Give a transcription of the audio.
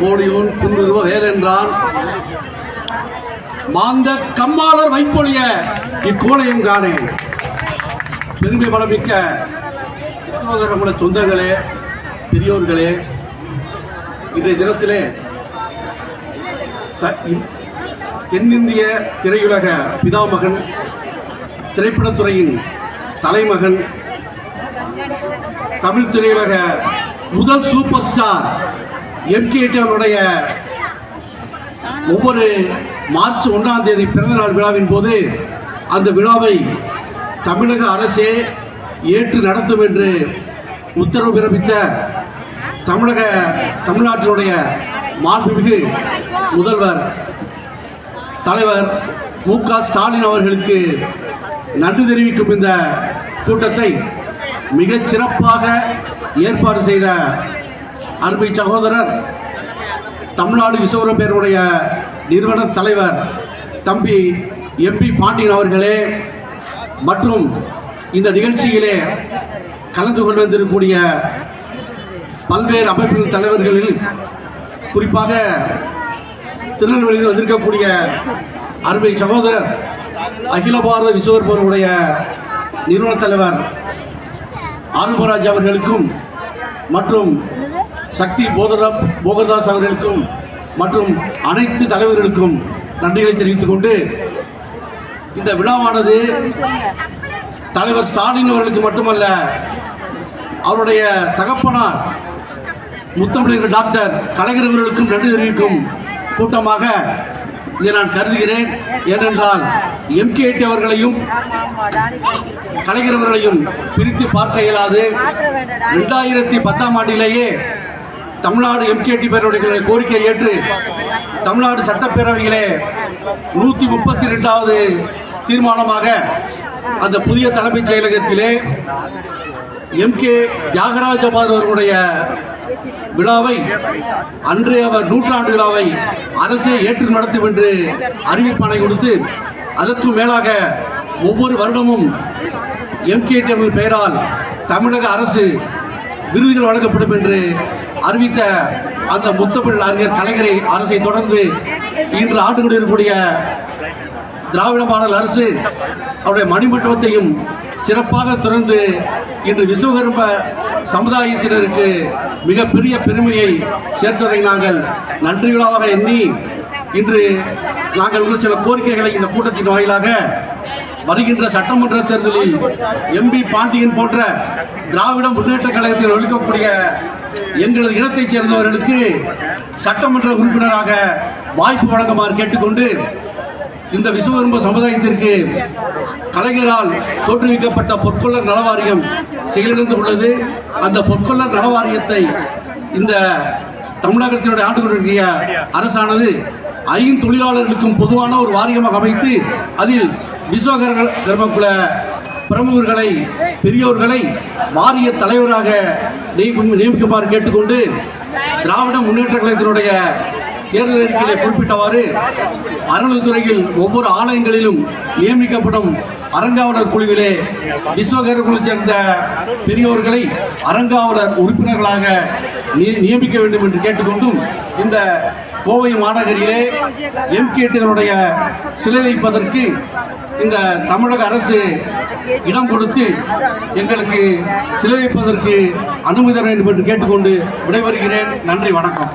கோடியோன் குன்றுருவ வேலென்றான் மாந்த கம்மாளர் வைப்பொழிய இக்கோணையம் காணேன். பெருமை பலமிக்க சகோதரகுல சொந்தங்களே பெரியோர்களே இன்றைய தினத்திலே தென்னிந்திய திரையுலக பிதாமகன் திரைப்படத்துறையின் தலைமகன் தமிழ் திரையுலக முதல் சூப்பர் ஸ்டார் எம்கேடியனுடைய ஒவ்வொரு மார்ச் ஒன்றாம் தேதி பிறந்தநாள் விழாவின் போது அந்த விழாவை தமிழக அரசே ஏற்று நடத்தும் என்று உத்தரவு பிறப்பித்த தமிழக தமிழ்நாட்டினுடைய மாண்புமிகு முதல்வர் தலைவர் மு க ஸ்டாலின் அவர்களுக்கு நன்றி தெரிவிக்கும் இந்த கூட்டத்தை மிகச் சிறப்பாக ஏற்பாடு செய்த அருமை சகோதரர் தமிழ்நாடு விசவர பேருடைய நிறுவன தலைவர் தம்பி எம்பி பாண்டியன் அவர்களே மற்றும் இந்த நிகழ்ச்சியிலே கலந்து கொண்டு வந்திருக்கக்கூடிய பல்வேறு அமைப்பின் தலைவர்களில் குறிப்பாக திருநெல்வேலியில் வந்திருக்கக்கூடிய அருமை சகோதரர் அகில பாரத விஸ்வகர்மருடைய நிறுவன தலைவர் ஆரம்பராஜ் அவர்களுக்கும் மற்றும் சக்தி போதரா போகதாஸ் அவர்களுக்கும் மற்றும் அனைத்து தலைவர்களுக்கும் நன்றிகளை தெரிவித்துக் கொண்டு இந்த விழாவானது தலைவர் ஸ்டாலின் அவர்களுக்கு மட்டுமல்ல அவருடைய தகப்பனார் முத்தமிழர் டாக்டர் கலைஞர் அவர்களுக்கும் நன்றி தெரிவிக்கும் கூட்டமாக இதை நான் கருதுகிறேன். ஏனென்றால் எம்கேடி அவர்களையும் கலைஞர் அவர்களையும் பிரித்து பார்க்க இயலாது. ரெண்டாயிரத்தி பத்தாம் ஆண்டிலேயே தமிழ்நாடு எம்கேடி பேரவைகளுடைய கோரிக்கையை ஏற்று தமிழ்நாடு சட்டப்பேரவையிலே நூற்றி முப்பத்தி ரெண்டாவது தீர்மானமாக அந்த புதிய தலைமைச் செயலகத்திலே எம்கே தியாகராஜ அவர்களுடைய விழாவை அன்றைய அவர் நூற்றாண்டு விழாவை அரசே ஏற்று நடத்தும் என்று அறிவிப்பானை கொடுத்து அதற்கு மேலாக ஒவ்வொரு வருடமும் எம்கேடி பெயரால் தமிழக அரசு விருதுகள் வழங்கப்படும் என்று அறிவித்த அந்த முத்தமிழ் அறிஞர் கலைஞரை அரசை தொடர்ந்து இன்று ஆண்டு கொண்டிருக்கக்கூடிய திராவிட மாடல் அரசு அவருடைய மணிமண்டபத்தையும் சிறப்பாக திறந்து இன்று விஸ்வகர்ம சமுதாயத்தினருக்கு மிகப்பெரிய பெருமையை சேர்த்ததை நாங்கள் நன்றி விழாவாக எண்ணி இன்று நாங்கள் உள்ள சில கோரிக்கைகளை இந்த கூட்டத்தின் வாயிலாக வருகின்ற சட்டமன்ற தேர்தலில் எம்பி பாண்டியன் போன்ற திராவிட முன்னேற்ற கழகத்தில் ஒழிக்கக்கூடிய எங்களது இனத்தைச் சேர்ந்தவர்களுக்கு சட்டமன்ற உறுப்பினராக வாய்ப்பு வழங்குமாறு கேட்டுக்கொண்டு இந்த விஸ்வகர்ம சமுதாயத்திற்கு கலைஞரால் தோற்றுவிக்கப்பட்ட பொற்கொள்ளர் நலவாரியம் செயலிழந்து உள்ளது. அந்த பொற்கொள்ளர் நலவாரியத்தை இந்த தமிழகத்தினுடைய ஆண்டு கொண்டிருக்கிற அரசானது ஐந்தொழிலாளர்களுக்கும் பொதுவான ஒரு வாரியமாக அமைத்து அதில் விஸ்வகர்ம கர்மகுல பிரமுகர்களை பெரியோர்களை வாரிய தலைவராக நியமிக்குமாறு கேட்டுக்கொண்டு திராவிட முன்னேற்ற கழகத்தினுடைய தேர்தல் அறிக்கையிலே குறிப்பிட்டவாறு அறநிலைத்துறையில் ஒவ்வொரு ஆலயங்களிலும் நியமிக்கப்படும் அரங்காவலர் குழுவிலே விஸ்வகர்மனை சேர்ந்த பெரியோர்களை அறங்காவலர் உறுப்பினர்களாக நியமிக்க வேண்டும் என்று கேட்டுக்கொண்டும் இந்த கோவை மாநகரிலே எம்கேட்டுகளுடைய சிலை வைப்பதற்கு இந்த தமிழக அரசு இடம் கொடுத்து எங்களுக்கு சிலை வைப்பதற்கு அனுமதி வேண்டும் என்று கேட்டுக்கொண்டு விடைபெறுகிறேன். நன்றி வணக்கம்.